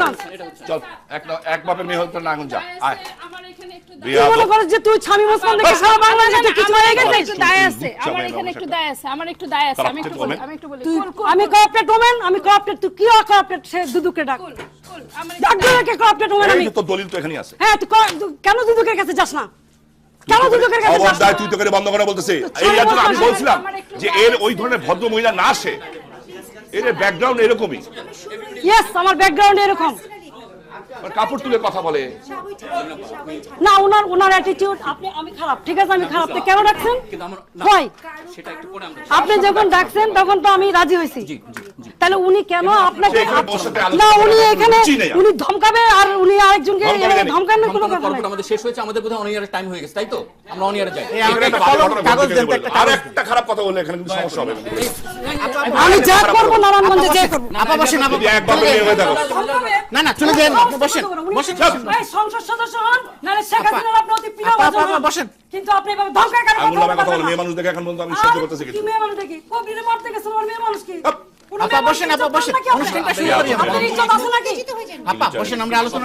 নারায়ণগঞ্জ চল এক এক বাপের মেয়ে হতে না যা আয়। আমার এখানে একটু তুই রিয়া, করছ যে তুই স্বামী মুসলমান দেখে সারা বাংলাদেশে কিছু হয়ে আমার একটু দায় আছে আমার এখানে একটু দায় আছে আমার একটু দায় আছে আমি একটু বলি আমি একটু বলি। তুই কুল, কুল, আমি কুল, ওমেন আমি করাপ্টেড তুই কি করাপ্টেড সে দুদুকে ডাক? কুল, কুল, আমার ডাক দুদুকে করাপ্টেড ওমেন আমি। যে দলিল তো এখানেই আছে। হ্যাঁ তুই কেন দুদুকের কাছে যাস না? কেন দুদুকের কাছে যাস না? তুই তো করে বন্ধ করে বলতেছে। এই জন্য আমি বলছিলাম যে এর ওই ধরনের ভদ্র মহিলা না আসে এর ব্যাকগ্রাউন্ড এরকমই। ইয়েস আমার ব্যাকগ্রাউন্ড এরকম। কাপড় তুলে কথা বলে না ওনার ওনার অ্যাটিটিউড আপনি আমি খারাপ ঠিক আছে আমি খারাপ তো কেন ডাকছেন কিন্তু আমরা না, হয় সেটা একটু পরে আমরা আপনি যখন ডাকছেন তখন তো আমি রাজি জি তাহলে উনি কেন আপনাকে না উনি এখানে। উনি ধমকাবে আর উনি আরেকজনকে? ধমকানোর কোনো কথা নেই আমাদের শেষ হয়েছে আমাদের বোধহয় অনিয়ারের টাইম হয়ে গেছে তাই তো আমরা অনিয়ারে যাই। আর একটা খারাপ কথা বললে এখানে কিন্তু সমস্যা হবে আমি যা করব নারায়ণগঞ্জে যা করব আপা বসেন আপা না না চলে যান আপনি বসেন বসেন। এই সংসদ সদস্য হন নালে শেখ হাসিনার আপনি অতি প্রিয় বাজন আপা, আপা, বসেন। কিন্তু আপনি এভাবে ধমকায় কেন কথা বলে মেয়ে মানুষ দেখে এখন আমি সহ্য করতেছি কিছু মেয়ে মানুষ দেখি? বিনে মারতে গেছে আমার মেয়ে মানুষ কি? আপ। বসেন, আপা, বসেন। অনুষ্ঠানটা শুরু করি আপা বসেন আমরা আলোচনা